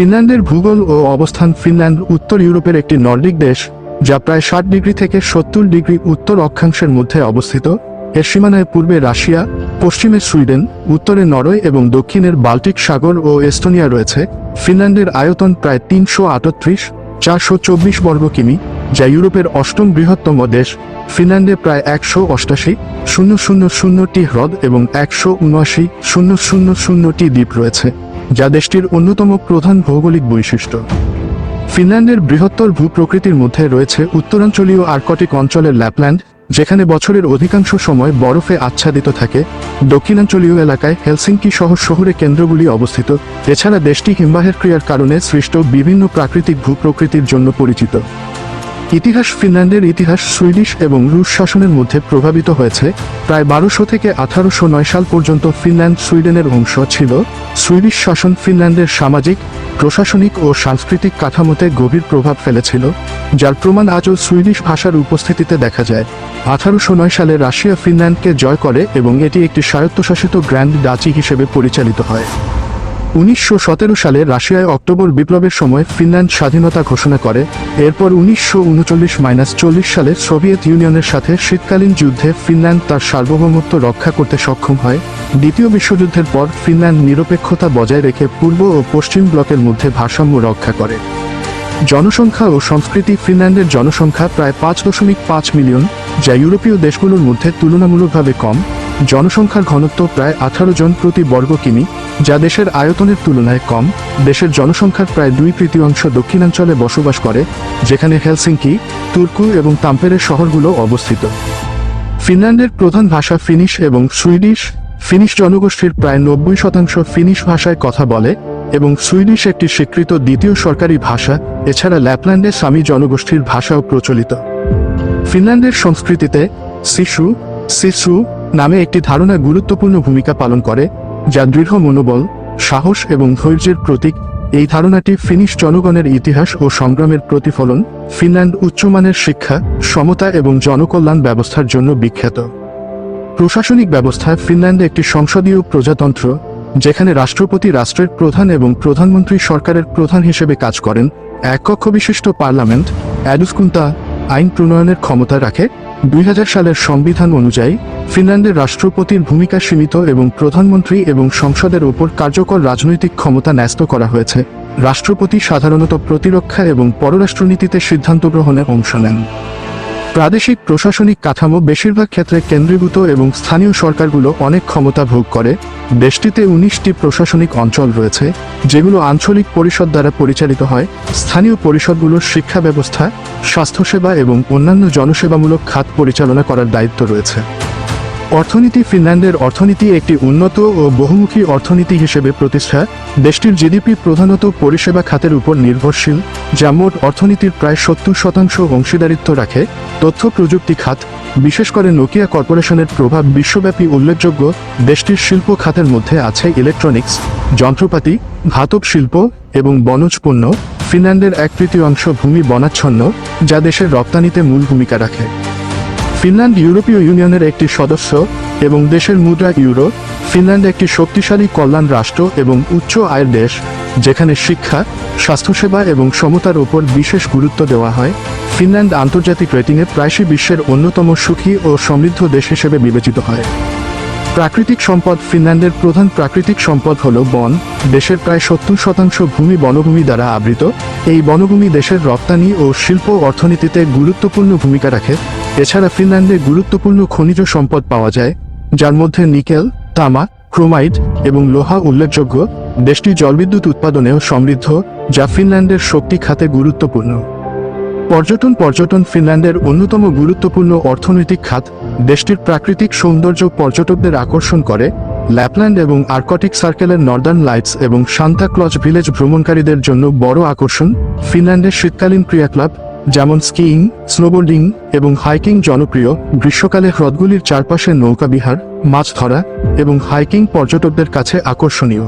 ফিনল্যান্ডের ভূগোল ও অবস্থান ফিনল্যান্ড উত্তর ইউরোপের একটি নর্ডিক দেশ, যা প্রায় ষাট ডিগ্রি থেকে সত্তর ডিগ্রি উত্তর অক্ষাংশের মধ্যে অবস্থিত। এর সীমানায় পূর্বে রাশিয়া, পশ্চিমে সুইডেন, উত্তরে নরওয়ে এবং দক্ষিণের বাল্টিক সাগর ও এস্তোনিয়া রয়েছে। ফিনল্যান্ডের আয়তন প্রায় তিনশো আটত্রিশ, চারশো চব্বিশ বর্গ কিমি, যা ইউরোপের অষ্টম বৃহত্তম দেশ। ফিনল্যান্ডে প্রায় একশো অষ্টাশি, শূন্য শূন্য শূন্যটি হ্রদ এবং একশো উনআশি, শূন্য শূন্য শূন্যটি দ্বীপ রয়েছে। যা দেশটির অন্যতম প্রধান ভৌগোলিক বৈশিষ্ট্য। ফিনল্যান্ডের বৃহত্তর ভূপ্রকৃতির মধ্যে রয়েছে উত্তরাঞ্চলীয় আর্কটিক অঞ্চলের ল্যাপল্যান্ড, যেখানে বছরের অধিকাংশ সময় বরফে আচ্ছাদিত থাকে। দক্ষিণাঞ্চলীয় এলাকায় হেলসিঙ্কি সহ শহুরে কেন্দ্রগুলি অবস্থিত। এছাড়া দেশটি হিমবাহের ক্রিয়ার কারণে সৃষ্ট বিভিন্ন প্রাকৃতিক ভূপ্রকৃতির জন্য পরিচিত। ইতিহাস ফিনল্যান্ডের ইতিহাস সুইডিশ এবং রুশ শাসনের মধ্যে প্রভাবিত হয়েছে। প্রায় বারোশো থেকে আঠারোশো নয় সাল পর্যন্ত ফিনল্যান্ড সুইডেনের অংশ ছিল। সুইডিশ শাসন ফিনল্যান্ডের সামাজিক, প্রশাসনিক ও সাংস্কৃতিক কাঠামোতে গভীর প্রভাব ফেলেছিল, যার প্রমাণ আজও সুইডিশ ভাষার উপস্থিতিতে দেখা যায়। আঠারোশো নয় সালে রাশিয়া ফিনল্যান্ডকে জয় করে এবং এটি একটি স্বায়ত্তশাসিত গ্র্যান্ড ডাচি হিসেবে পরিচালিত হয়। উনিশশো সতেরো সালে রাশিয়ায় অক্টোবর বিপ্লবের সময় ফিনল্যান্ড স্বাধীনতা ঘোষণা করে। এরপর উনিশশো উনচল্লিশ মাইনাস চল্লিশ সালে সোভিয়েত ইউনিয়নের সাথে শীতকালীন যুদ্ধে ফিনল্যান্ড তার সার্বভৌমত্ব রক্ষা করতে সক্ষম হয়। দ্বিতীয় বিশ্বযুদ্ধের পর ফিনল্যান্ড নিরপেক্ষতা বজায় রেখে পূর্ব ও পশ্চিম ব্লকের মধ্যে ভারসাম্য রক্ষা করে। জনসংখ্যা ও সংস্কৃতি ফিনল্যান্ডের জনসংখ্যা প্রায় পাঁচ দশমিক পাঁচ মিলিয়ন, যা ইউরোপীয় দেশগুলোর মধ্যে তুলনামূলকভাবে কম। জনসংখ্যার ঘনত্ব প্রায় আঠারো জন প্রতি বর্গ কিমি, যা দেশের আয়তনের তুলনায় কম। দেশের জনসংখ্যার প্রায় দুই তৃতীয়াংশ দক্ষিণাঞ্চলে বসবাস করে, যেখানে হেলসিঙ্কি, তুর্কু এবং তাম্পেরের শহরগুলো অবস্থিত। ফিনল্যান্ডের প্রধান ভাষা ফিনিশ এবং সুইডিশ। ফিনিশ জনগোষ্ঠীর প্রায় নব্বই শতাংশ ফিনিশ ভাষায় কথা বলে এবং সুইডিশ একটি স্বীকৃত দ্বিতীয় সরকারি ভাষা, এছাড়া ল্যাপল্যান্ডে সামি জনগোষ্ঠীর ভাষাও প্রচলিত। ফিনল্যান্ডের সংস্কৃতিতে শিশু শিশু নামে একটি ধারণা গুরুত্বপূর্ণ ভূমিকা পালন করে, যা দৃঢ় মনোবল, সাহস এবং ধৈর্যের প্রতীক। এই ধারণাটি ফিনিশ জনগণের ইতিহাস ও সংগ্রামের প্রতিফলন, ফিনল্যান্ড উচ্চমানের শিক্ষা, সমতা এবং জনকল্যাণ ব্যবস্থার জন্য বিখ্যাত। প্রশাসনিক ব্যবস্থায় ফিনল্যান্ডে একটি সংসদীয় প্রজাতন্ত্র, যেখানে রাষ্ট্রপতি রাষ্ট্রের প্রধান এবং প্রধানমন্ত্রী সরকারের প্রধান হিসেবে কাজ করেন। এক কক্ষ বিশিষ্ট পার্লামেন্ট, অ্যাডুসকুন্তা আইন প্রণয়নের ক্ষমতা রাখে, দুই হাজার সালের সংবিধান অনুযায়ী ফিনল্যান্ডের রাষ্ট্রপতির ভূমিকা সীমিত এবং প্রধানমন্ত্রী এবং সংসদের ওপর কার্যকর রাজনৈতিক ক্ষমতা ন্যস্ত করা হয়েছে। রাষ্ট্রপতি সাধারণত প্রতিরক্ষা এবং পররাষ্ট্রনীতিতে সিদ্ধান্ত গ্রহণে অংশ নেন। প্রাদেশিক প্রশাসনিক কাঠামো বেশিরভাগ ক্ষেত্রে কেন্দ্রীভূত এবং স্থানীয় সরকারগুলো অনেক ক্ষমতা ভোগ করে। দেশটিতে উনিশটি প্রশাসনিক অঞ্চল রয়েছে, যেগুলো আঞ্চলিক পরিষদ দ্বারা পরিচালিত হয়। স্থানীয় পরিষদগুলোর শিক্ষা ব্যবস্থা, স্বাস্থ্যসেবা এবং অন্যান্য জনসেবামূলক খাত পরিচালনা করার দায়িত্ব রয়েছে। অর্থনীতি ফিনল্যান্ডের অর্থনীতি একটি উন্নত ও বহুমুখী অর্থনীতি হিসেবে প্রতিষ্ঠা। দেশটির জিডিপি প্রধানত পরিষেবা খাতের উপর নির্ভরশীল, যা মোট অর্থনীতির প্রায় সত্তর শতাংশ অংশীদারিত্ব রাখে। তথ্য প্রযুক্তি খাত, বিশেষ করে নোকিয়া কর্পোরেশনের প্রভাব বিশ্বব্যাপী উল্লেখযোগ্য। দেশটির শিল্প খাতের মধ্যে আছে ইলেকট্রনিক্স, যন্ত্রপাতি ধাতব শিল্প এবং বনজ পণ্য। ফিনল্যান্ডের এক তৃতীয়াংশ ভূমি বনাচ্ছন্ন, যা দেশের রপ্তানিতে মূল ভূমিকা রাখে। ফিনল্যান্ড ইউরোপীয় ইউনিয়নের একটি সদস্য এবং দেশের মুদ্রা ইউরো, ফিনল্যান্ড একটি শক্তিশালী কল্যাণ রাষ্ট্র এবং উচ্চ আয়ের দেশ, যেখানে শিক্ষা, স্বাস্থ্যসেবা এবং সমতার উপর বিশেষ গুরুত্ব দেওয়া হয়। ফিনল্যান্ড আন্তর্জাতিক রেটিংয়ে প্রায়শই বিশ্বের অন্যতম সুখী ও সমৃদ্ধ দেশ হিসেবে বিবেচিত হয়। প্রাকৃতিক সম্পদ ফিনল্যান্ডের প্রধান প্রাকৃতিক সম্পদ হল বন, দেশের প্রায় সত্তর শতাংশ ভূমি বনভূমি দ্বারা আবৃত। এই বনভূমি দেশের রপ্তানি ও শিল্প অর্থনীতিতে গুরুত্বপূর্ণ ভূমিকা রাখে। এছাড়া ফিনল্যান্ডে গুরুত্বপূর্ণ খনিজ সম্পদ পাওয়া যায়, যার মধ্যে নিকেল, তামা, ক্রোমাইড এবং লোহা উল্লেখযোগ্য দেশটি জলবিদ্যুৎ উৎপাদনেও সমৃদ্ধ, যা ফিনল্যান্ডের শক্তি খাতে গুরুত্বপূর্ণ। পর্যটন পর্যটন ফিনল্যান্ডের অন্যতম গুরুত্বপূর্ণ অর্থনৈতিক খাত, দেশটির প্রাকৃতিক সৌন্দর্য পর্যটকদের আকর্ষণ করে, ল্যাপল্যান্ড এবং আর্কটিক সার্কেলের নর্দার্ন লাইটস এবং সান্তা ক্লজ ভিলেজ ভ্রমণকারীদের জন্য বড় আকর্ষণ, ফিনল্যান্ডের শীতকালীন ক্রিয়াকলাপ যেমন স্কিইং, স্নোবোর্ডিং এবং হাইকিং জনপ্রিয় গ্রীষ্মকালে হ্রদগুলির চারপাশে নৌকাবিহার মাছ ধরা এবং হাইকিং পর্যটকদের কাছে আকর্ষণীয়।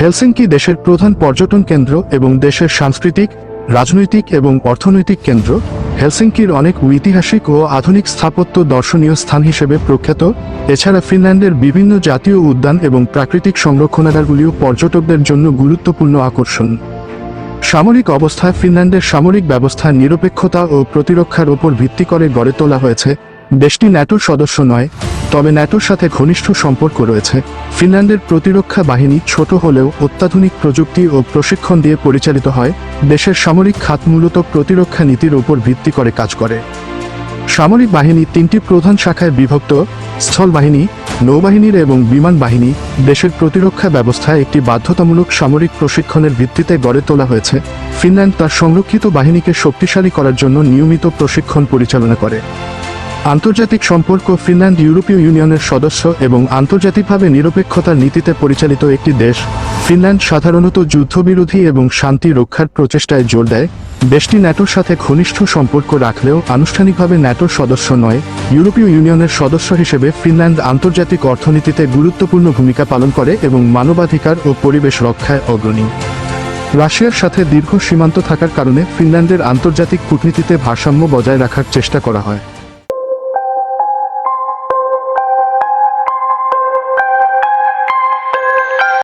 হেলসিংকি দেশের প্রধান পর্যটন কেন্দ্র এবং দেশের সাংস্কৃতিক, রাজনৈতিক এবং অর্থনৈতিক কেন্দ্র হেলসিংকির অনেক ঐতিহাসিক ও আধুনিক স্থাপত্য দর্শনীয় স্থান হিসেবে প্রখ্যাত। এছাড়া ফিনল্যান্ডের বিভিন্ন জাতীয় উদ্যান এবং প্রাকৃতিক সংরক্ষণাগারগুলিও পর্যটকদের জন্য গুরুত্বপূর্ণ আকর্ষণ। সামরিক অবস্থায় ফিনল্যান্ডের সামরিক ব্যবস্থা নিরপেক্ষতা ও প্রতিরক্ষার উপর ভিত্তি করে গড়ে তোলা হয়েছে। দেশটি ন্যাটোর সদস্য নয়, তবে ন্যাটোর সাথে ঘনিষ্ঠ সম্পর্ক রয়েছে। ফিনল্যান্ডের প্রতিরক্ষা বাহিনী ছোট হলেও অত্যাধুনিক প্রযুক্তি ও প্রশিক্ষণ দিয়ে পরিচালিত হয়। দেশের সামরিক খাত মূলত প্রতিরক্ষা নীতির উপর ভিত্তি করে কাজ করে। সামরিক বাহিনী তিনটি প্রধান শাখায় বিভক্ত, স্থল বাহিনী, নৌবাহিনীর এবং বিমান বাহিনী, দেশের প্রতিরক্ষা ব্যবস্থায় একটি বাধ্যতামূলক সামরিক প্রশিক্ষণের ভিত্তিতে গড়ে তোলা হয়েছে। ফিনল্যান্ড তার সংরক্ষিত বাহিনীকে শক্তিশালী করার জন্য নিয়মিত প্রশিক্ষণ পরিচালনা করে। আন্তর্জাতিক সম্পর্ক ফিনল্যান্ড ইউরোপীয় ইউনিয়নের সদস্য এবং আন্তর্জাতিকভাবে নিরপেক্ষতার নীতিতে পরিচালিত একটি দেশ, ফিনল্যান্ড সাধারণত যুদ্ধবিরোধী এবং শান্তি রক্ষার প্রচেষ্টায় জোর দেয়। দেশটি ন্যাটোর সাথে ঘনিষ্ঠ সম্পর্ক রাখলেও আনুষ্ঠানিকভাবে ন্যাটোর সদস্য নয়, ইউরোপীয় ইউনিয়নের সদস্য হিসেবে ফিনল্যান্ড আন্তর্জাতিক অর্থনীতিতে গুরুত্বপূর্ণ ভূমিকা পালন করে এবং মানবাধিকার ও পরিবেশ রক্ষায় অগ্রণী। রাশিয়ার সাথে দীর্ঘ সীমান্ত থাকার কারণে ফিনল্যান্ডের আন্তর্জাতিক কূটনীতিতে ভারসাম্য বজায় রাখার চেষ্টা করা হয়।